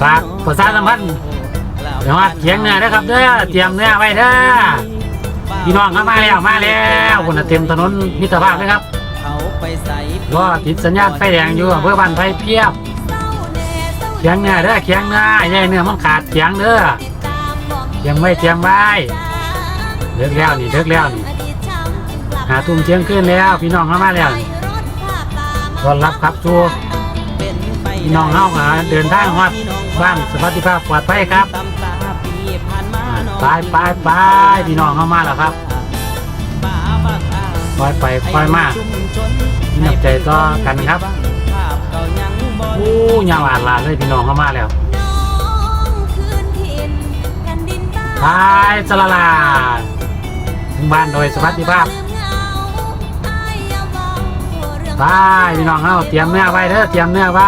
ฝากประชาสัมพันธ์เดี๋ยวว่าเถียงเนื้อนะครับเด้อเตรียมเนื้อไว้เด้อพี่น้องเข้ามาแล้วมาแล้วคนเต็มถนนมิตรภาพเลยครับเขาติดสัญญาณไฟแดงอยู่อำเภอบ้านไผ่เพียบเถียงเนื้อเด้อเถียงเนื้อใหญ่เนื้อมันขาดเถียงเด้อเถียงไว้เถียงไว้เลิกแล้วนี่เลิกแล้วนี่หาทุ่มเที่ยงคืนแล้ว พี่น้องเข้ามาแล้วนี่ต้อนรับครับชูพี่ น้องเฮาหาเดินทางฮอดบ้านสวัสดิภาพปลอดภัยครับตำตาปีผ่านมาน้องไปไปไปพี่น้องเข้ามาแล้วครับป่าบักอ่างปล่อยไปปล่อยมาชุชนมีน้ำใจต่อกันครับภาพเก่ายังบ่อู้ยาวอ่านลาเลยพี่น้องเข้ามาแล้วไปสละลาถึงบ้านโดยสวัสดิภาพไปพี่น้องเฮาเตรียมเนื้อไว้เด้อเตรียมเนื้อไว้